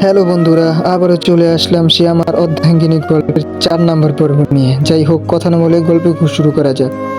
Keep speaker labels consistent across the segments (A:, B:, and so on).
A: Hello বন্ধুরা, আবারও চলে আসলাম সে আমার অর্ধাঙ্গিনী গল্পের চার নম্বর পর্ব নিয়ে। যাই হোক, কথা না বলে গল্প শুরু করা যাক।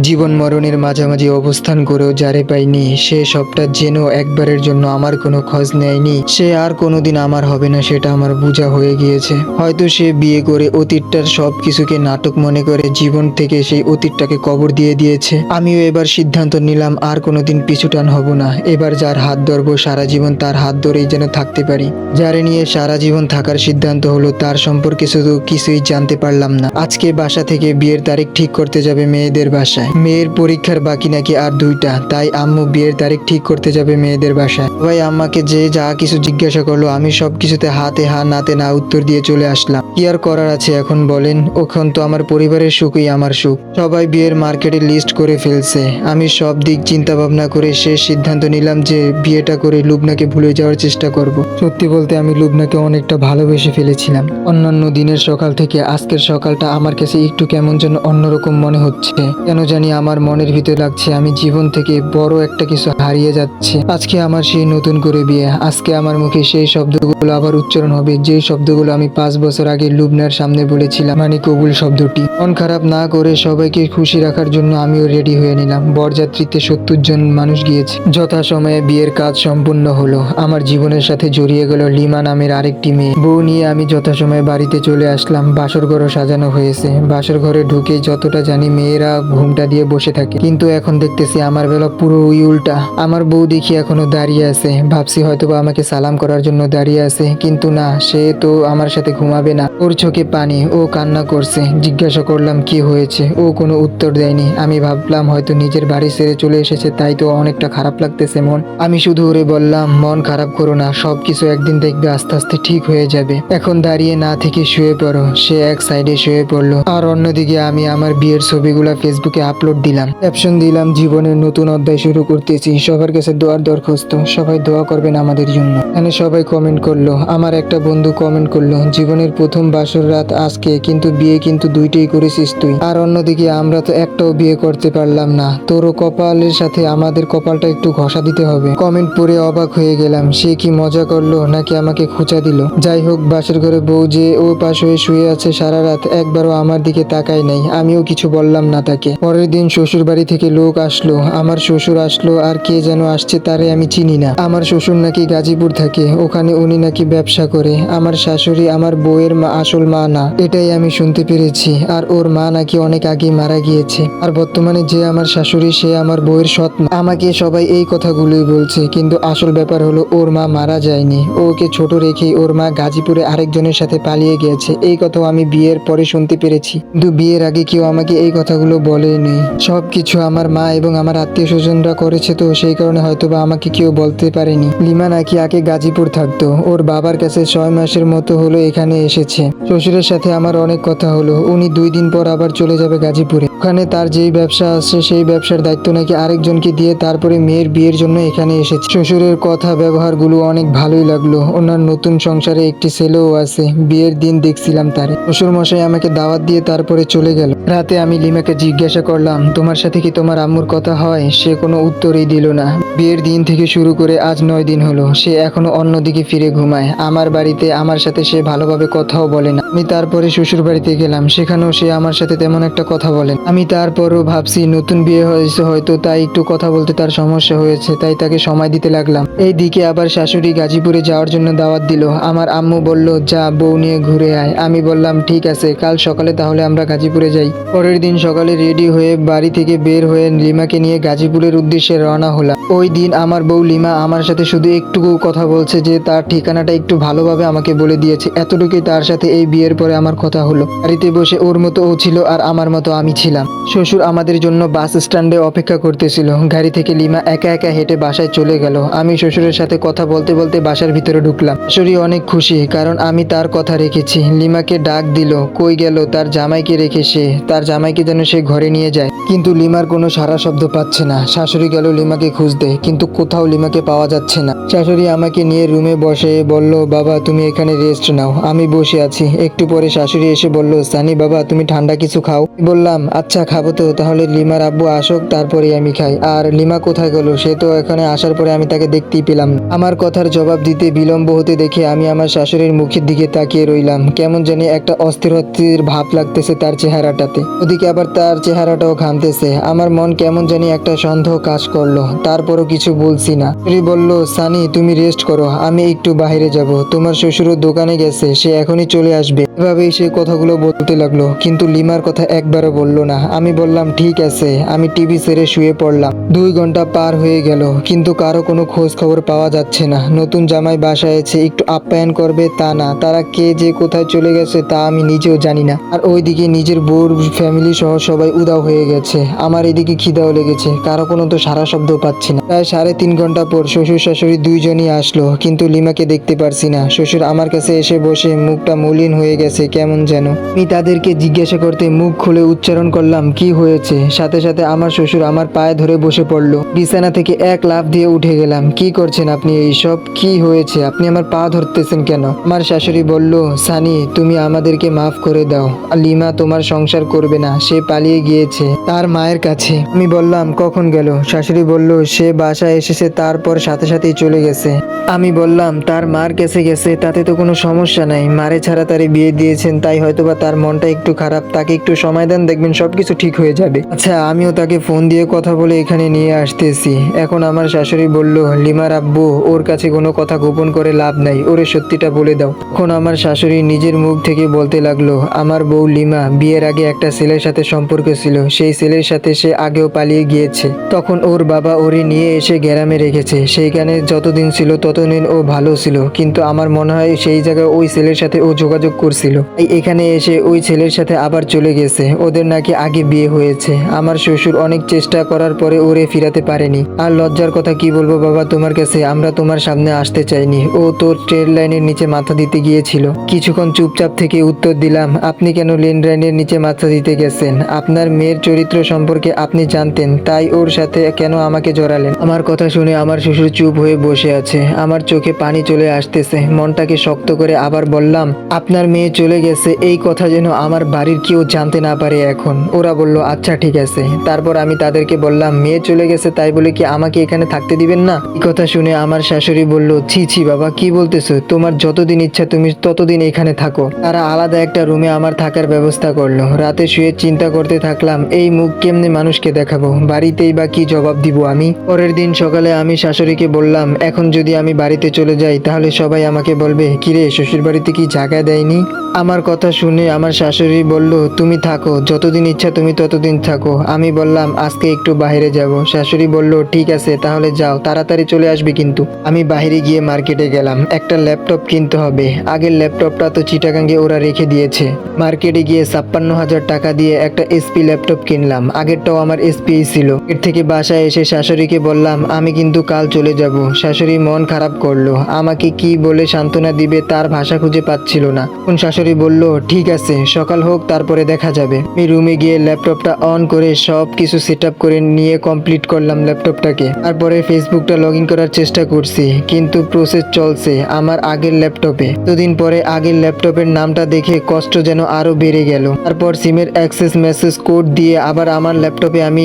A: জীবন মরণের মাঝামাঝি অবস্থান করেও যারে পাইনি। সে সবটা জেনেও একবারের জন্য আমার কোনো খোঁজ নেয়নি। সে আর কোনোদিন আমার হবে না সেটা আমার বোঝা হয়ে গিয়েছে। হয়তো সে বিয়ে করে অতীতটার সব কিছুকে নাটক মনে করে জীবন থেকে সেই অতীতটাকে কবর দিয়ে দিয়েছে। আমিও এবার সিদ্ধান্ত নিলাম, আর কোনোদিন পিছুটান হব না। এবার যার হাত ধরবো, সারা জীবন তার হাত ধরেই যেন থাকতে পারি। যারে নিয়ে সারা জীবন থাকার সিদ্ধান্ত হলো, তার সম্পর্কে শুধু কিছুই জানতে পারলাম না। আজকে বাসা থেকে বিয়ের তারিখ ঠিক করতে যাবে মেয়েদের বাসায়। মেয়ের পরীক্ষার বাকি নাকি আর দুইটা, তাই আম্মু বিয়ের তারিখ ঠিক করতে যাবে মেয়েদের বাসায়। ভাই, আম্মাকে যে যা কিছু জিজ্ঞাসা করল, আমি সব কিছুতে হাতে হা নাতে না উত্তর দিয়ে চলে আসলাম। কি আর করার আছে এখন বলেন? ওখান তো আমার পরিবারের সুখই আমার সুখ। সবাই বিয়ের মার্কেটে লিস্ট করে ফেলছে। আমি সব দিক চিন্তা ভাবনা করে শেষ সিদ্ধান্ত নিলাম যে বিয়েটা করে লুবনাকে ভুলে যাওয়ার চেষ্টা করব। সত্যি বলতে আমি লুবনাকে অনেকটা ভালোবেসে ফেলেছিলাম। অন্যান্য দিনের সকাল থেকে আজকের সকালটা আমার কাছে একটু কেমন যেন অন্যরকম মনে হচ্ছে। কেন জানি আমার মনের ভিতরে লাগছে, আমি জীবন থেকে বড় একটা কিছু হারিয়ে যাচ্ছে। আজকে আমার সেই নতুন করে বিয়ে, আজকে আমার মুখে সেই শব্দগুলো আবার উচ্চারণ হবে যে শব্দগুলো আমি পাঁচ বছর আগে লুবনার সামনে বলেছিলাম মানে কবুল শব্দটি। মন খারাপ না করে সবাইকে খুশি রাখার জন্য আমিও রেডি হয়ে নিলাম। বরযাত্রীতে সত্তর জন মানুষ গিয়েছে। যথাসময়ে বিয়ের কাজ সম্পূর্ণ হলো। আমার জীবনের সাথে জড়িয়ে গেল লিমা নামের আরেকটি মেয়ে। বউ নিয়ে আমি যথাসময়ে বাড়িতে চলে আসলাম। বাসর ঘরও সাজানো হয়েছে। বাসর ঘরে ঢুকে যতটা জানি মেয়েরা ঘুমটা দিয়ে বসে থাকে। কিন্তু এখন দেখতেছি আমার বেলা পুরো উল্টা আমার বউ দেখি এখনও দাঁড়িয়ে আছে। ভাবছি হয়তো বা আমাকে সালাম করার জন্য দাঁড়িয়ে আছে। কিন্তু না, সে তো আমার সাথে ঘুমাবে না। ওর চোখে পানি, ও কান্না করছে। জিজ্ঞাসা করলাম, কি হয়েছে? ও কোনো উত্তর দেয়নি। আমি ভাবলাম, হয়তো নিজের বাড়ি ছেড়ে চলে এসেছে, তাই তো অনেকটা খারাপ লাগতেছে মন। আমি শুধু ওরে বললাম, মন খারাপ করো না, সবকিছু একদিন দেখবে, আস্তে আস্তে ঠিক হয়ে যাবে। এখন দাঁড়িয়ে না থেকে শুয়ে পড়ো। সে এক সাইডে শুয়ে পড়ল। আর অন্যদিকে আমি আমার বিয়ের ছবিগুলা ফেসবুকে আপলোড দিলাম। ক্যাপশন দিলাম, জীবনের নতুন অধ্যায় শুরু করতেছি, সবার কাছে দোয়ার দরখাস্ত, সবাই দোয়া করবেন আমাদের জন্য। এখানে সবাই কমেন্ট করল, আমার একটা বন্ধু কমেন্ট করল, জীবনের প্রথম বাসর রাত আজকে, কিন্তু বিয়ে কিন্তু দুইটাই করেছিস তুই। আর অন্যদিকে আমরা তো একটাও বিয়ে করতে পারলাম না। তোরও কপালের সাথে আমাদের কপালটা একটু ঘষা দিতে হবে। কমেন্ট পড়ে অবাক হয়ে গেলাম, সে কি মজা করল নাকি আমাকে খোঁচা দিল? যাই হোক, বাসের ঘরে বউ যে ও পাশ হয়ে শুয়ে আছে সারা রাত, একবারও আমার দিকে তাকায় নাই, আমিও কিছু বললাম না তাকে। পরের দিন শ্বশুর বাড়ি থেকে লোক আসলো, আমার শ্বশুর আসলো, আর কে যেন আসছে তারে আমি চিনি না। আমার শ্বশুর নাকি গাজীপুর থাকে, ওখানে উনি নাকি ব্যবসা করে। আমার শাশুড়ি আমার বউয়ের মা, আসল মা না। এটাই আমি শুনতে পেরেছি। আর ওর মা নাকি অনেক আগে মারা গিয়েছে। আর বর্তমানে যে আমার শাশুড়ি, সে আমার বউয়ের সৎ আমাকে সবাই এই কথাগুলোই বলছে, কিন্তু আসল ব্যাপার হলো ওর মা মারা যায়নি। ওকে ছোট রেখেই ওর মা গাজীপুরে আরেকজনের সাথে পালিয়ে গিয়েছে। এই কথাও আমি বিয়ের পরে শুনতে পেরেছি। কিন্তু বিয়ের আগে কেউ আমাকে এই কথাগুলো বলেনি। সব কিছু আমার মা এবং আমার আত্মীয় স্বজনরা করেছে তো, সেই কারণে হয়তোবা আমাকে কেউ বলতে পারেনি। লিমা নাকি আগে গাজীপুর থাকতো। ওর বাবার কাছে ছয় মাসের মতো হলো এখানে এসেছে। শ্বশুরের সাথে আমার অনেক কথা হলো। উনি দুই দিন পর আবার চলে যাবে গাজীপুরে। ওখানে তার যেই ব্যবসা আছে, সেই ব্যবসার দায়িত্ব নাকি আরেকজনকে দিয়ে তারপরে মেয়ের বিয়ের জন্য এখানে এসেছে। শ্বশুরের কথা, ব্যবহারগুলো অনেক ভালোই লাগল। ওনার নতুন সংসারে একটি ছেলেও আছে। বিয়ের দিন দেখছিলাম তারে। শ্বশুর মশাই আমাকে দাওয়াত দিয়ে তারপরে চলে গেল। রাতে আমি লিমাকে জিজ্ঞাসা করলাম, তোমার সাথে কি তোমার আম্মুর কথা হয়? সে কোনো উত্তরই দিল না। বিয়ের দিন থেকে শুরু করে আজ নয় দিন হলো। সে এখনও অন্যদিকে ফিরে ঘুমায়। আমার বাড়িতে আমার সাথে সে ভালোভাবে কথাও বলে না। আমি তারপরে শ্বশুর বাড়িতে গেলাম। সেখানেও সে আমার সাথে তেমন একটা কথা বলে না। আমি তারপরও ভাবছি, নতুন বিয়ে হয়েছে, হয়তো তাই একটু কথা বলতে তার সমস্যা হয়েছে, তাই তাকে সময় দিতে লাগলাম। এই দিকে আবার শাশুড়ি গাজীপুরে যাওয়ার জন্য দাওয়াত দিল। আমার আম্মু বলল, যা, বউ নিয়ে ঘুরে আয়। আমি বললাম, ঠিক আছে, কাল সকালে তাহলে আমরা গাজীপুরে যাই। পরের দিন সকালে রেডি হয়ে বাড়ি থেকে বের হয়ে লিমাকে নিয়ে গাজীপুরের উদ্দেশ্যে রওনা হলাম। ওই দিন আমার বউ লিমা আমার সাথে শুধু একটুকু কথা বলছে যে, তার ঠিকানাটা একটু ভালোভাবে আমাকে বলে দিয়েছে। এতটুকুই তার সাথে এই বিয়ের পরে আমার কথা হলো। বাড়িতে বসে ওর মতো ও ছিল আর আমার মতো আমি ছিলাম। শ্বশুর আমাদের জন্য বাস স্ট্যান্ডে অপেক্ষা করতেছিল। গাড়ি থেকে লিমা একা একা হেঁটে বাসায় চলে গেল। আমি শ্বশুরের সাথে কথা বলতে বলতে বাসার ভিতরে ঢুকলাম। শাশুড়ি অনেক খুশি কারণ আমি তার কথা রেখেছি। লিমাকে ডাক দিল, কই গেল তার জামাইকে রেখে সে? তার জামাইকে যেন সে ঘরে নিয়ে যায়। কিন্তু লিমার কোনো সারা শব্দ পাচ্ছে না। শাশুড়ি গেল লিমাকে খুঁজতে, কিন্তু কোথাও লিমাকে পাওয়া যাচ্ছে না। শাশুড়ি আমাকে নিয়ে রুমে বসে বলল, বাবা, তুমি এখানে রেস্ট নাও। আমি বসে আছি। একটু পরে শাশুড়ি এসে বলল, সানি বাবা, তুমি ঠান্ডা কিছু খাও? বললাম আচ্ছা খাব তো, তাহলে লিমার আব্বু আসুক, তারপরে আমি খাই। আর লিমা কোথায় গেল, সে তো এখানে আসার পরে আমি তাকে দেখতেই পেলাম আমার কথার জবাব দিতে বিলম্ব হতে দেখে আমি আমার শাশুড়ির মুখের দিকে তাকিয়ে রইলাম। কেমন জানি একটা অস্থির অস্থির ভাব লাগতেছে তার চেহারাটাতে। ওদিকে আবার তার চেহারাটাও ঘামতেছে। আমার মন কেমন জানি একটা সন্দেহ কাজ করল। তারপরও কিছু বলছি না। বলল, সানি, তুমি রেস্ট করো, আমি একটু বাইরে যাব। তোমার শ্বশুরও দোকানে গেছে, সে এখনই চলে আসবে। এভাবেই সে কথাগুলো বলতে লাগল, কিন্তু লিমার কথা একবারও বলল না। আমি বললাম, ঠিক আছে। আমি টিভি সেরে শুয়ে পড়লাম। দুই ঘণ্টা পার হয়ে গেল, কিন্তু কারও কোনো খোঁজ খবর পাওয়া যাচ্ছে না। নতুন জামাই বাসায় এসে একটু আপ্যায়ন করবে তা না। তারা কে, যে কোথায় চলে গেছে তা আমি নিজেও জানি না। আর ওইদিকে নিজের বউর ফ্যামিলি সহ সবাই উদাও হয়ে গেছে। আমার এদিকে খিদাও লেগেছে। কারও কোনো তো সারা শব্দ পাচ্ছি না। প্রায় সাড়ে তিন ঘণ্টা পর শ্বশুর শাশুড়ি দুইজনই আসলো, কিন্তু লিমাকে দেখতে পারছি না। শ্বশুর আমার কাছে এসে বসে মুখটা মলিন হয়ে গেছে, কেমন যেন। আমি তাদেরকে জিজ্ঞাসা করতে মুখ খুলে উচ্চারণ করলাম, কি হয়েছে? সাথে সাথে আমার শ্বশুর আমার পায়ে ধরে বসে পড়ল। বিছানা থেকে এক লাফ দিয়ে উঠে গেলাম, কি করছেন আপনি এইসব? কি হয়েছে? আপনি আমার পা ধরতেছেন কেন? আমার শাশুড়ি বলল, সানি, তুমি আমাদেরকে মাফ করে দাও। লিমা তোমার সংসার করবে না, সে পালিয়ে গিয়েছে তার মায়ের কাছে। আমি বললাম, কখন গেল? শাশুড়ি বলল, সে বাসায় এসেছে, তারপর সাথে সাথেই চলে গেছে। আমি বললাম, তার মার কাছে গেছে, তাতে তো কোনো সমস্যা নাই, মারে ছাড়া তারে বিয়ে দিয়েছেন, তাই হয়তো বা তার মনটা একটু খারাপ। তাকে একটু সময় দেন, দেখবেন সবকিছু ঠিক হয়ে যাবে। আচ্ছা আমিও তাকে ফোন দিয়ে কথা বলে এখানে নিয়ে আসতেছি। এখন আমার শাশুড়ি বলল, লিমার আব্বু, ওর কাছে কোনো কথা গোপন করে লাভ নাই, ওরে সত্যিটা বলে দাও। এখন আমার শাশুড়ি নিজের মুখ থেকে বলতে লাগল, আমার বউ লিমা, বিয়ের আগে একটা ছেলের সাথে সম্পর্ক ছিল, সেই ছেলের সাথে সে আগেও পালিয়ে গিয়েছে। তখন ওর বাবা ওরে নিয়ে এসে গ্রামে রেখেছে, সেইখানে যতদিন ছিল ততদিন ও ভালো ছিল, কিন্তু আমার মনে হয় সেই জায়গায় ওই ছেলের সাথে ও যোগাযোগ করছিল। তাই এখানে এসে ওই ছেলের সাথে আবার চলে গেছে। ওদের নাকি আগে বিয়ে হয়েছে। আমার শ্বশুর অনেক চেষ্টা করার পরে ওরে ফিরাতে পারেনি। আর লজ্জার কথা কি বলব বাবা তোমার কাছে? আমরা তোমার সামনে আসতে চাইনি। ও তোর ট্রেন লাইনের নিচে মাথা দিতে গিয়েছিল। কিছুক্ষণ চুপচাপ থেকে উত্তর দিলাম, আপনি কেন লেন লাইনের নিচে মাথা দিতে গেছেন? আপনার মেয়ের চরিত্র সম্পর্কে আপনি জানতেন, তাই ওর সাথে কেন আমাকে জড়ালেন? আমার কথা শুনে আমার শ্বশুর চুপ হয়ে বসে আছে। আমার চোখে পানি চলে আসতেছে। মনটাকে শক্ত করে আবার বললাম, আপনার মেয়ে চলে গেছে, এই কথা যেন আমার বাড়ির কেউ জানতে না পারে এখন। ওরা বলল আচ্ছা ঠিক আছে। তারপর আমি তাদেরকে বললাম, মেয়ে চলে গেছে, তাই বলে কি আমাকে এখানে থাকতে দিবেন না? এই কথা শুনে আমার শাশুড়ি বলল, ছি ছি, বাবা, কি বলতেছো? তোমার যতদিন ইচ্ছা, তুমি ততদিন এখানে থাকো। তারা আলাদা একটা রুমে আমার থাকার ব্যবস্থা করল। রাতে শুয়ে চিন্তা করতে থাকলাম, এই মুখ কেমনে মানুষকে দেখাবো? বাড়িতেই বা কি জবাব দিব আমি? পরের দিন সকালে আমি শাশুড়িকে বললাম, এখন যদি আমি বাড়িতে চলে যাই, তাহলে সবাই আমাকে বলবে, কিরে শ্বশুর বাড়িতে কি জায়গা দেয়নি? আমার কথা শুনে আমার শাশুড়ি বলল, তুমি থাকো, যতদিন ইচ্ছা তুমি ততদিন থাকো। আমি বললাম, আজকে একটু বাইরে যাব। শাশুড়ি বলল, ঠিক আছে, তাহলে যাও, তাড়াতাড়ি চলে আসবে কিন্তু। আমি বাইরে গিয়ে মার্কেটে গেলাম, একটা ল্যাপটপ কিনতে হবে। আগের ল্যাপটপটা তো চিটাগাঙ্গে ওরা রেখে দিয়েছে। মার্কেটে গিয়ে ছাপ্পান্ন হাজার টাকা দিয়ে একটা এসপি ল্যাপটপ কিনলাম। আগেরটাও আমার এসপি ছিল। এর থেকে বাসায় এসে শাশুড়িকে বললাম, আমি কিন্তু কাল চলে যাব। শাশুড়ি মন খারাপ করল। আমাকে কি বলে সান্ত্বনা দিবে তার ভাষা খুঁজে পাচ্ছিল না। কোন শাশুড়ি বলল, ঠিক আছে, সকাল হোক, তারপরে দেখা যাবে। আমি রুমে গিয়ে ল্যাপটপটা অন করে সব কিছু সেট করে নিয়ে কমপ্লিট করলাম ল্যাপটপটাকে। তারপরে ফেসবুকটা লগ ইন করার চেষ্টা করছি, কিন্তু প্রসেস চলছে আমার আগের ল্যাপটপে। দুদিন পরে আগের ল্যাপটপের নামটা দেখে কষ্ট যেন আরও বেড়ে গেল। তারপর সিমের অ্যাক্সেস মেসেজ কোড দিয়ে আবার আমার ল্যাপটপে আমি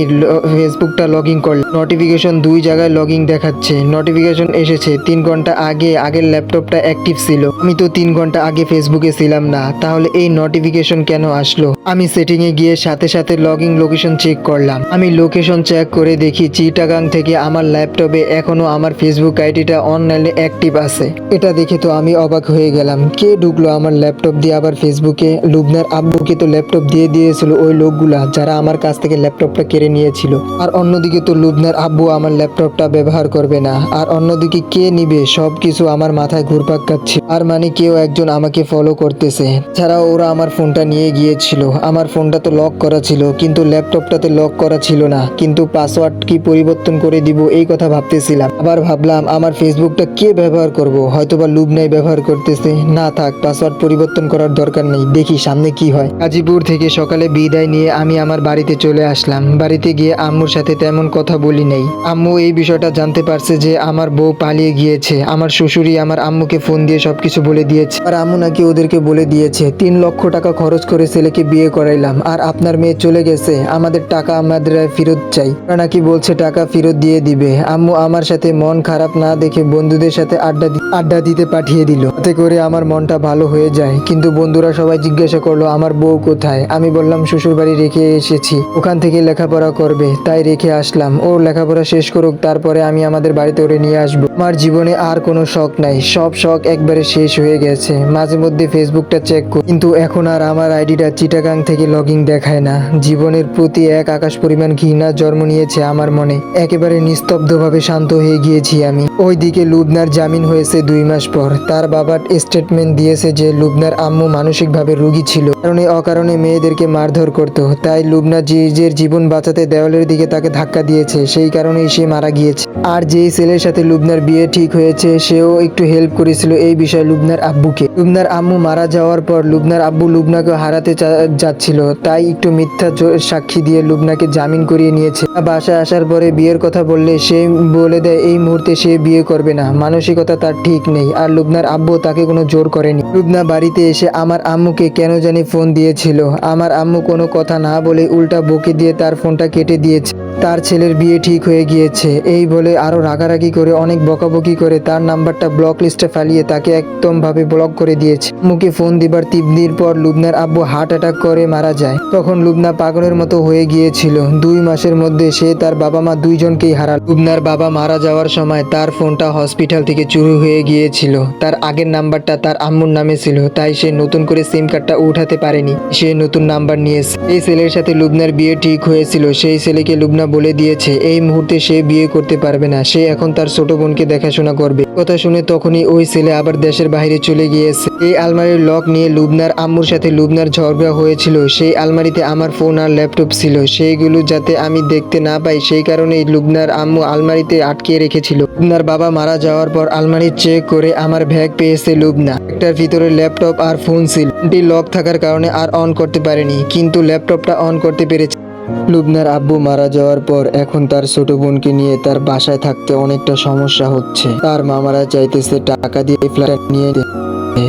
A: ফেসবুকটা লগ ইন করলাম। নোটিফিকেশন দুই জায়গায় লগ ইন দেখাচ্ছে। নোটিফিকেশন এসেছে, তিন ঘণ্টা আগে আগের ল্যাপটপটা অ্যাক্টিভ ছিল। আমি তো তিন ঘণ্টা আগে ফেসবুকে ছিলাম না, তাহলে এই নোটিফিকেশন কেন আসলো? আমি সেটিং এ গিয়ে সাথে সাথে লগ ইন লোকেশন চেক করলাম। আমি লোকেশন চেক করে দেখি চিটাগাং থেকে আমার ল্যাপটপে এখনও আমার ফেসবুক আইডিটা অনলাইনে অ্যাক্টিভ আছে। এটা দেখে তো আমি অবাক হয়ে গেলাম। কে ঢুকলো আমার ল্যাপটপ দিয়ে? আবার ফেসবুকে লুবনার আব্বুকে তো ল্যাপটপ দিয়ে দিয়েছিল ওই লোকগুলা যারা আমার কাছ থেকে ল্যাপটপটা কেড়ে নিয়েছিল। আর অন্যদিকে তো লুবনার আব্বু আমার ল্যাপটপটা ব্যবহার করবে না। আর অন্যদিকে কে নিবে? সব কিছু আমার মাথায় ঘুরপাক খাচ্ছে। আর মানে কেউ একজন আমাকে ফলো করতেছে। ছাড়াও ওরা আমার ফোনটা নিয়ে গিয়েছিল। আমার ফোনটা তো লক করা ছিল, কিন্তু ল্যাপটপটাতে লক করা ছিল না। কিন্তু পাসওয়ার্ড কি পরিবর্তন করে দিব, এই কথা ভাবতেছিলাম। আবার ভাবলাম, আমার ফেসবুকটা কে ব্যবহার করব? হয়তোবা লুবনাই ব্যবহার করতেছে। না থাক পাসওয়ার্ড পরিবর্তন করার দরকার নেই। দেখি সামনে কি হয়। গাজীপুর থেকে সকালে বিদায় নিয়ে আমি আমার বাড়িতে চলে আসলাম। বাড়িতে গিয়ে আম্মুর সাথে তেমন কথা বলি নাই। আম্মু এই বিষয়টা জানতে পারছে যে আমার বউ পালিয়ে গিয়েছে। আমার শ্বশুরই আমার আম্মুকে ফোন দিয়ে সবকিছু বলে দিয়েছে। আর আম্মু নাকি ওদেরকে বলে দিয়েছে, তিন লক্ষ টাকা খরচ করে ছেলেকে বিয়ে করাইলাম, আর আপনার মেয়ে চলে গেছে, আমাদের টাকা আমাদের ফেরত চাই। ওরা নাকি বলছে, টাকা ফেরত দিয়ে দিবে। আম্মু আমার সাথে মন খারাপ না দেখে বন্ধুদের সাথে আড্ডা আড্ডা দিতে পাঠিয়ে দিল। তাতে করে আমার মনটা ভালো হয়ে যায়। কিন্তু বন্ধুরা সবাই জিজ্ঞাসা করল, আমার বউ কোথায়? আমি বললাম শ্বশুর বাড়ি রেখে এসেছি। ওখান থেকে লেখাপড়া করবে, তাই রেখে আসলাম। ওর লেখাপড়া শেষ করুক, তারপরে আমি আমাদের বাড়িতে ওরে নিয়ে আসব। আমার জীবনে আর কোনো শখ নাই। সব শখ একবারে শেষ হয়ে গেছে। মাঝে মধ্যে ফেসবুকটা চেক করি। কিন্তু এখন আর আমার আইডিটা চিটাগাং থেকে লগিং দেখায় না। জীবনের প্রতি এক আকাশ পরিমাণ ঘৃণা জন্ম নিয়েছে আমার মনে। একেবারে নিস্তব্ধভাবে শান্ত হয়ে গিয়েছি আমি। ওইদিকে লুবনার জামিন হয়েছে দুই মাস পর। তার বাবার স্টেটমেন্ট দিয়েছে যে লুবনার আম্মু মানসিকভাবে রোগী ছিল। কারণে অকারণে মেয়েদেরকে মারধর করত। তাই লুবনা নিজের জীবন বাঁচাতে দেওয়ালের দিকে তাকে ধাক্কা দিয়েছে। সেই কারণেই সে মারা গিয়েছে। আর যেই ছেলের সাথে লুবনার বিয়ে ঠিক হয়েছে, সেও একটু হেল্প করেছিল এই বিষয়ে লুবনার আব্বুকে। লুবনার আম্মু মারা যাওয়ার পর লুবনার আব্বু লুবনাকে হারাতে যাচ্ছিল। তাই একটু মিথ্যা সাক্ষী দিয়ে লুবনাকে জামিন করিয়ে নিয়েছে। বাসায় আসার পরে বিয়ের কথা বললে সে বলে দেয়, এই মুহূর্তে সে বিয়ে করবে না। মানসিকতা তার ঠিক নেই আর লুবনার আব্বু তাকে কোনো জোর করেনি। লুবনা বাড়িতে এসে আমার আম্মুকে কেন জানি ফোন দিয়েছিল। আমার আম্মু কোনো কথা না বলে উল্টা বকে দিয়ে তার ফোনটা কেটে দিয়েছে। তার ছেলের বিয়ে ঠিক হয়ে গিয়েছে। এই বলে আরও রাগারাগি করে, অনেক বকাবকি করে তার নাম্বারটা ব্লক লিস্টে ফালিয়ে তাকে একদম ভাবে ব্লক করে দিয়েছে। মুখে ফোন দিবার তিন পর লুবনার আব্বু হার্ট অ্যাটাক করে মারা যায়। তখন লুবনা পাগলের মতো হয়ে গিয়েছিল। দুই মাসের মধ্যে সে তার বাবা মা দুইজনকেই হারাল। লুবনার বাবা মারা যাওয়ার সময় তার ফোনটা হসপিটাল থেকে চুরি হয়ে গিয়েছিল। তার আগের নাম্বারটা তার আম্মুর নামে ছিল, তাই সে নতুন করে সিম কার্ডটা উঠাতে পারেনি। সে নতুন নাম্বার নিয়েছে। এই ছেলের সাথে লুবনার বিয়ে ঠিক হয়েছিল। সেই ছেলেকে লুবনা বলে দিয়েছে, এই মুহূর্তে সে বিয়ে করতে পারবে না। সে এখন তার ছোট বোনকে দেখাশোনা করবে। কথা শুনে তখনই ওই ছেলে আবার দেশের বাইরে চলে গিয়েছে। এই আলমারির লক নিয়ে লুবনার আম্মুর সাথে লুবনার ঝগড়া হয়েছিল। সেই আলমারিতে আমার ফোন আর ল্যাপটপ ছিল। সেইগুলো যাতে আমি দেখতে না পাই, সেই কারণেই লুবনার আম্মু আলমারিতে আটকে রেখেছিল। লুবনার বাবা মারা যাওয়ার পর আলমারি চেক করে আমার ব্যাগ পেয়েছে লুবনা। একটার ভিতরে ল্যাপটপ আর ফোন ছিল। লক থাকার কারণে আর অন করতে পারেনি, কিন্তু ল্যাপটপটা অন করতে পেরেছে। লুবনার আব্বু মারা যাওয়ার পর এখন তার ছোট বোনকে নিয়ে তার বাসায় থাকতে অনেকটা সমস্যা হচ্ছে। তার মামারা চাইতেছে টাকা দিয়ে ফ্ল্যাট নিয়ে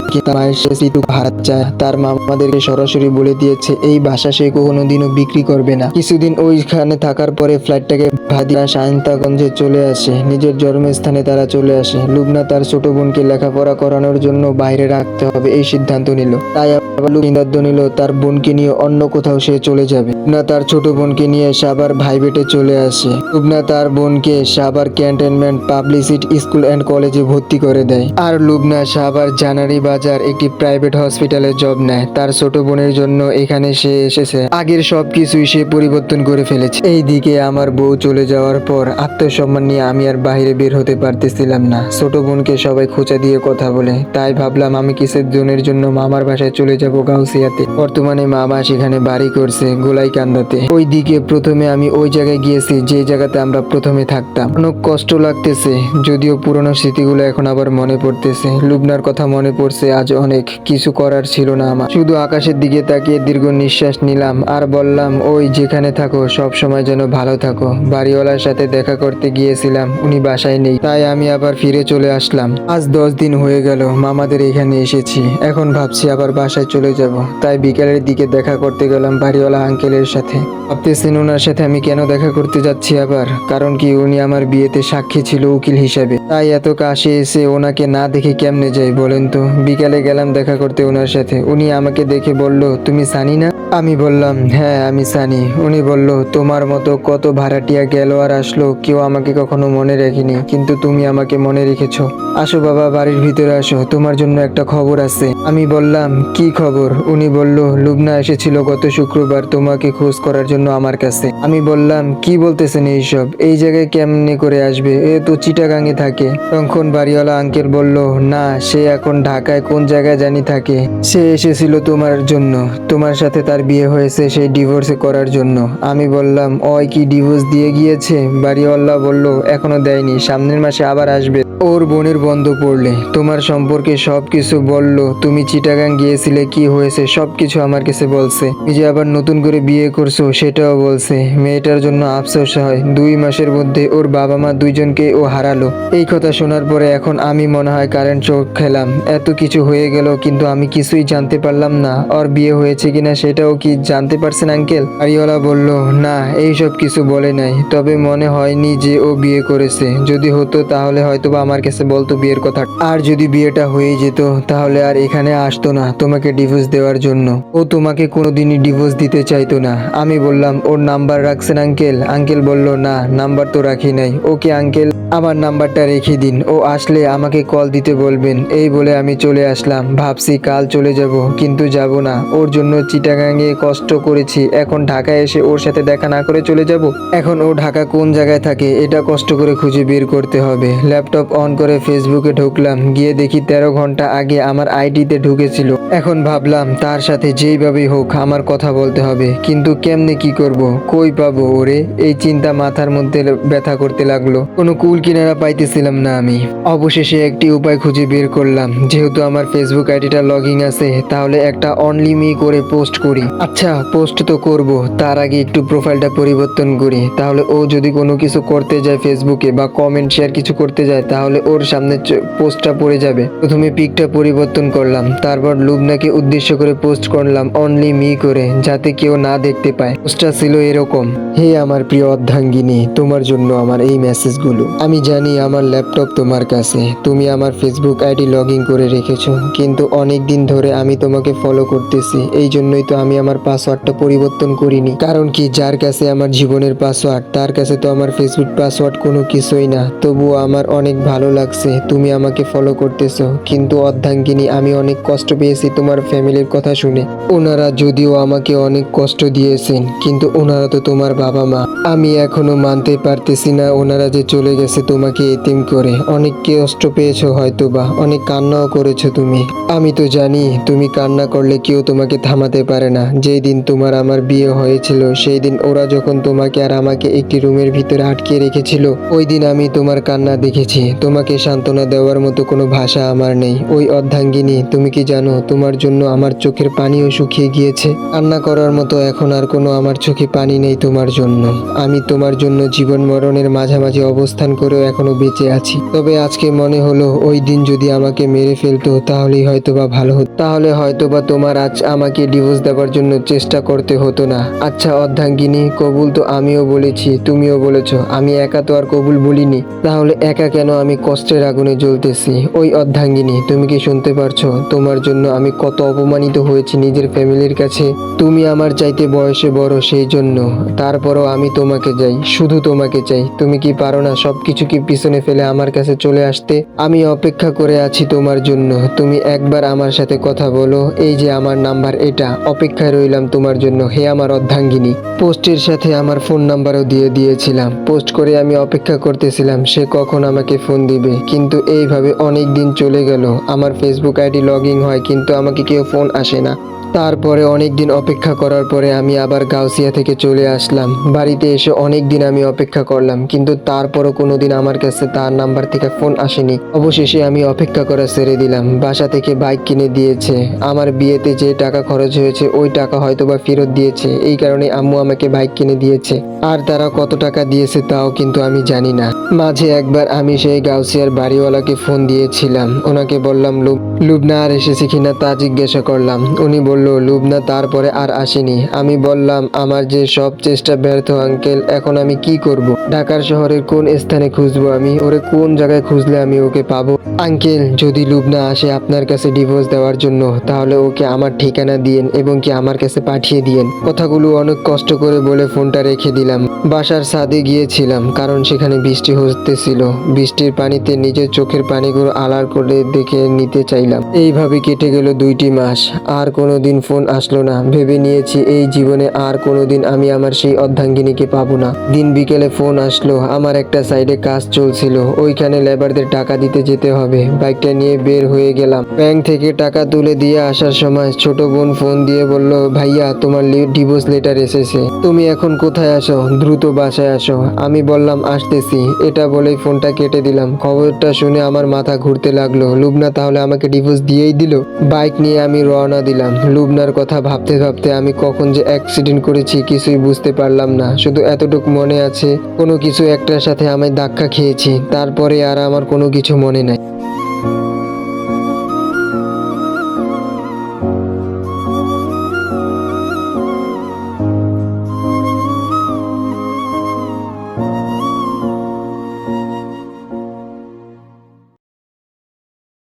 A: দে। কিন্তু মায়ের সে সিটু চায় তার মামাদেরকে সরাসরি বলে দিয়েছে, এই বাসা সে কোনোদিনও বিক্রি করবে না। কিছুদিন ওইখানে থাকার পরে ফ্ল্যাটটাকে ভাদিয়া সায়ন্তাগঞ্জে চলে আসে। নিজের জন্মস্থানে তারা চলে আসে। লুবনা তার ছোট বোনকে লেখাপড়া করানোর জন্য বাইরে রাখতে হবে, এই সিদ্ধান্ত নিল। তাই আবার সিদ্ধান্ত নিল, তার বোনকে নিয়ে অন্য কোথাও সে চলে যাবে। লুবনা তার ছোট বোনকে নিয়ে সাবার ভাইবেটে চলে আসে। লুবনা তার বোনকে সাবার ক্যান্টনমেন্ট পাবলিসিটি স্কুল অ্যান্ড কলেজে ভর্তি করে দেয়। আর লুবনা সাবার জানারি বাজার একটি প্রাইভেট হসপিটালে জব নেয়। তার ছোট বোনের জন্য এখানে সে এসেছে। আগের সবকিছুই সে পরিবর্তন করে ফেলেছে। এই দিকে আমার বউ চলে যাওয়ার পর আত্মসম্মান নিয়ে আমি আর বাইরে বের হতে পারতেছিলাম না। ছোট বোনকে সবাই খোঁচা দিয়ে কথা বলে। তাই ভাবলাম আমি কিসের জনের জন্য মামার বাসায় চলে যাব গাউসিয়াতে। বর্তমানে মামা সেখানে বাড়ি করছে গোলাই কান্দাতে ওই দিকে প্রথমে আমি ওই জায়গায় গিয়েছি, যে জায়গাতে আমরা প্রথমে থাকতাম। অনেক কষ্ট লাগতেছে, যদিও পুরনো স্মৃতিগুলো এখন আবার মনে পড়তেছে। লুবনার কথা মনে পড়ছে আজ অনেক কিছু করার ছিল না আমার। শুধু আকাশের দিকে তাকিয়ে দীর্ঘ নিঃশ্বাস নিলাম আর বললাম, ওই যেখানে থাকো, সব সময় যেন ভালো থাকো। বাড়িওয়ালার সাথে দেখা করতে গিয়েছিলাম, উনি বাসায় নেই। তাই আমি আবার ফিরে চলে আসলাম। আজ দশ দিন হয়ে গেল, মামাদের এখানে এসেছি। এখন ভাবছি আবার বাসায় চলে যাব। তাই বিকালের দিকে দেখা করতে গেলাম বাড়িওয়ালা আঙ্কেলের সাথে। ভাবতেছেন ওনার সাথে আমি কেন দেখা করতে যাচ্ছি আবার? কারণ কি উনি আমার বিয়েতে সাক্ষী ছিল উকিল হিসাবে। তাই এত কাছে এসে ওনাকে না দেখে কেমনে যাই বলেন তো? বিকালে গেলাম দেখা করতে ওনার সাথে। উনি আমাকে দেখে বলল, তুমি সানি না? আমি বললাম হ্যাঁ আমি সানি। উনি বলল, তোমার মতো কত ভাড়াটিয়া গেল আর আসলো, কেউ আমাকে কখনো মনে রাখিনি, কিন্তু তুমি আমাকে মনে রেখেছো। আসো বাবা, বাড়ির ভিতরে আসো, তোমার জন্য একটা খবর আছে। আমি বললাম, কি খবর? উনি বলল, লুবনা এসেছিল গত শুক্রবার, তোমাকে খোঁজ করার জন্য আমার কাছে। আমি বললাম, কি বলতেছেন এইসব? এই জায়গায় কেমনে করে আসবে? এ তো চিটাগাঙে থাকে। তখন বাড়িওয়ালা আঙ্কেল বলল, না, সে এখন ঢাকায় কোন জায়গায় জানি থাকে। সে এসেছিল তোমার জন্য। তোমার সাথে তার বিয়ে হয়েছে সেই ডিভোর্স করার জন্য। আমি বললাম, ওই কি ডিভোর্স দিয়ে গিয়েছে? বাড়িওয়ালা বলল, এখনও দেয়নি। সামনের মাসে আবার আসবে। ওর বোনের বন্ধ পড়লে। তোমার সম্পর্কে সব কিছু বলল, তুমি চিটাগাং গিয়েছিলে, কি হয়েছে? সব কিছু আমার কাছে বলছে। যে আবার নতুন করে বিয়ে করছ, সেটাও বলছে। মেয়েটার জন্য আফসোস হয়। দুই মাসের মধ্যে ওর বাবা মা দুইজনকে ও হারালো। এই কথা শোনার পরে এখন আমি মনে হয় কারেন্ট চোখ খেলাম। এত কিছু কিছু হয়ে গেল, কিন্তু আমি কিছুই জানতে পারলাম না। ওর বিয়ে হয়েছে কিনা সেটাও কি জানতে পারছেন, আঙ্কেল? বাড়িওয়ালা বলল, না, এইসব কিছু বলে নাই। তবে মনে হয়নি যে ও বিয়ে করেছে। যদি হতো তাহলে হয়তো বা আমার কাছে বলতো বিয়ের কথা। আর যদি বিয়েটা হয়ে যেত, তাহলে আর এখানে আসতো না তোমাকে ডিভোর্স দেওয়ার জন্য। ও তোমাকে কোনোদিনই ডিভোর্স দিতে চাইতো না। আমি বললাম, ওর নাম্বার রাখছেন, আঙ্কেল? আঙ্কেল বলল, না, নাম্বার তো রাখি নাই। ওকে, আঙ্কেল, আমার নাম্বারটা রেখে দিন। ও আসলে আমাকে কল দিতে বলবেন। এই বলে আমি চলে আসলাম। ভাবছি কাল চলে যাব, কিন্তু যাব না। ওর জন্য চিটাগাঙে কষ্ট করেছি। এখন ঢাকায় এসে ওর সাথে দেখা না করে চলে যাব? এখন ও ঢাকা কোন জায়গায় থাকে, এটা কষ্ট করে খুঁজে বের করতে হবে। ল্যাপটপ অন করে ফেসবুকে ঢুকলাম। গিয়ে দেখি তেরো ঘণ্টা আগে আমার আইডিতে ঢুকেছিল। এখন ভাবলাম, তার সাথে যেইভাবেই হোক আমার কথা বলতে হবে। কিন্তু কেমনে কি করব? কই পাবো ওরে? এই চিন্তা মাথার মধ্যে ব্যথা করতে লাগল। কোনো কুল কিনারা পাইতেছিলাম না আমি। অবশেষে একটি উপায় খুঁজে বের করলাম। যেহেতু আমার ফেসবুক আইডিটা লগিং আছে, তাহলে একটা অনলি মি করে পোস্ট করি। আচ্ছা পোস্ট তো করব, তার আগে একটু প্রোফাইলটা পরিবর্তন করি। তাহলে ও যদি কোনো কিছু করতে যায় ফেসবুকে বা কমেন্ট শেয়ার কিছু করতে যায়, তাহলে ওর সামনে পোস্টটা পড়ে যাবে। প্রথমে পিকটা পরিবর্তন করলাম, তারপর লুবনাকে উদ্দেশ্য করে পোস্ট করলাম অনলি মি করে, যাতে কেউ না দেখতে পায়। পোস্টটা ছিল এরকম, হে আমার প্রিয় অর্ধাঙ্গিনী, তোমার জন্য আমার এই মেসেজগুলো আমি জানি আমার ল্যাপটপ তোমার কাছে, তুমি আমার ফেসবুক আইডি লগ ইন করে রেখেছো। কিন্তু অনেক দিন ধরে আমি তোমাকে ফলো করতেছি। এই জন্যই তো আমি আমার পাসওয়ার্ডটা পরিবর্তন করিনি। কারণ কি, যার কাছে আমার জীবনের পাসওয়ার্ড, তার কাছে তো আমার ফেসবুক পাসওয়ার্ড কোনো কিছুই না। তবুও আমার অনেক ভালো লাগছে, তুমি আমাকে ফলো করতেছো। কিন্তু অর্ধাঙ্গিনী, আমি অনেক কষ্ট পেয়েছি তোমার ফ্যামিলির কথা শুনে। ওনারা যদিও আমাকে অনেক কষ্ট দিয়েছেন, কিন্তু ওনারা তো তোমার বাবা মা। আমি এখনও মানতে পারতেছি না ওনারা যে চলে গেছে তোমাকে এতিম করে। অনেক কষ্ট পেয়েছ হয়তো বা অনেক কান্নাও করেছ তুমি। আমি তো জানি তুমি কান্না করলে কেউ তোমাকে থামাতে পারে না। যেই দিন তোমার আমার বিয়ে হয়েছিল, সেই দিন ওরা যখন তোমাকে আর আমাকে একটি রুমের ভিতরে আটকে রেখেছিল, ওই দিন আমি তোমার কান্না দেখেছি। তোমাকে সান্ত্বনা দেওয়ার মতো কোনো ভাষা আমার নেই। ওই অর্ধাঙ্গিনী, তুমি কি জানো, তোমার জন্য আমার চোখের পানিও শুকিয়ে গিয়েছে। কান্না করার মতো এখন আর কোনো আমার চোখে পানি নেই তোমার জন্য। আমি তোমার জন্য জীবন মরণের মাঝামাঝি অবস্থান করেও এখনও বেঁচে আছি। তবে আজকে মনে হলো, ওই দিন যদি আমাকে মেরে ফেলতো তাহলেই হয়তো বা ভালো হতো তাহলে হয়তো বা তোমার আজ আমাকে ডিভোর্স দেওয়ার জন্য চেষ্টা করতে হতো না। আচ্ছা অর্ধাঙ্গিনী, কবুল তো আমিও বলেছি, তুমিও বলেছ, আমি একা তো আর কবুল বলিনি। তাহলে একা কেন আমি কষ্টের আগুনে জ্বলতেছি? ওই অর্ধাঙ্গিনী, তুমি কি শুনতে পারছ? তোমার জন্য আমি কত অপমানিত হয়েছি নিজের ফ্যামিলির কাছে। তুমি আমার চাইতে বয়সে বড়, সেই জন্য। তারপরও আমি তোমাকে যাই শুধু তোমাকে চাই। তুমি কি পারো না সবকিছু কি পিছনে ফেলে আমার কাছে চলে আসতে? আমি অপেক্ষা করে আছি তোমার জন্য। তুমি একবার আমার সাথে কথা বলো, এই যে আমার নাম্বার এটা। অপেক্ষায় রইলাম তোমার জন্য, হে আমার অর্ধাঙ্গিনী। পোস্টের সাথে আমার ফোন নাম্বারও দিয়ে দিয়েছিলাম। পোস্ট করে আমি অপেক্ষা করতেছিলাম, সে কখন আমাকে ফোন দিবে। কিন্তু এইভাবে অনেক দিন চলে গেল, আমার ফেসবুক আইডি লগ ইন হয়, কিন্তু আমাকে কেউ ফোন আসে না। তারপরে অনেক দিন অপেক্ষা করার পরে আমি আবার গাউসিয়া থেকে চলে আসলাম। বাড়িতে এসে অনেক দিন আমি অপেক্ষা করলাম, কিন্তু তারপরও কোনোদিন আমার কাছে তার নাম্বার থেকে ফোন আসেনি। অবশেষে আমি অপেক্ষা করা ছেড়ে দিলাম। বাসা থেকে বাইক কিনে দিয়েছে। আমার বিয়েতে যে টাকা খরচ হয়েছে, ওই টাকা হয়তো বা ফেরত দিয়েছে। এই কারণে আম্মু আমাকে বাইক কিনে দিয়েছে। আর তারা কত টাকা দিয়েছে তাও কিন্তু আমি জানি না। মাঝে একবার আমি সেই গাউসিয়ার বাড়িওয়ালাকে ফোন দিয়েছিলাম। ওনাকে বললাম, লুব লুবনা আর এসেছে কিনা তা জিজ্ঞাসা করলাম। উনি বলল, লুবনা, তারপরে আর আসেনি। আমি বললাম, আমার যে সব চেষ্টা ব্যর্থ, আঙ্কেল, এখন আমি কি করব? ঢাকার শহরের কোন স্থানে খুঁজবো আমি? ওরে কোন জায়গায় খুঁজলে আমি ওকে পাবো? আঙ্কেল, যদি লুবনা আসে আপনার কাছে ডিভোর্স দেওয়ার জন্য, তাহলে ওকে আমার ঠিকানা দিয়েন এবং কি আমার কাছে পাঠিয়ে দিয়েন। কথাগুলো অনেক কষ্ট করে বলে ফোনটা রেখে দিলাম। বাসার ছাদে গিয়েছিলাম, কারণ সেখানে বৃষ্টি হতেছিল বৃষ্টির পানিতে নিজের চোখের পানিগুলো আলার করে দেখে নিতে চাইলাম। এইভাবে কেটে গেল দুইটি মাস। আর কোনোদিন ফোন আসলো না। ভেবে নিয়েছি এই জীবনে আর কোনোদিন আমি আমার সেই অর্ধাঙ্গিনীকে পাবো না। দিন বিকেলে ফোন আসলো। আমার একটা সাইডে কাজ চলছিল। ওইখানে লেবারদের টাকা দিতে যেতে হবে। বাইকটা নিয়ে বের হয়ে গেলাম। ব্যাংক থেকে টাকা তুলে দিয়ে আসার সময় ছোট বোন ফোন দিয়ে বলল, ভাইয়া, তোমার ডিভোর্স লেটার এসেছে। তুমি এখন কোথায় আসো দ্রুত বাসায় আসো। আমি বললাম, আসতেছি। এটা বলেই ফোনটা কেটে দিলাম। খবরটা শুনে আমার মাথা ঘুরতে লাগল। লুবনা, তাহলে আমাকে ডিভোর্স দিয়েই দিল? বাইক নিয়ে আমি রওনা দিলাম। লুবনার কথা ভাবতে ভাবতে আমি কখন যে অ্যাক্সিডেন্ট করেছি কিছুই বুঝতে পারলাম না। শুধু এতটুকু মনে আছে, কোনো কিছু একটার সাথে আমি ধাক্কা খেয়েছি, তারপরে আর আমার কোনো কিছু মনে নাই।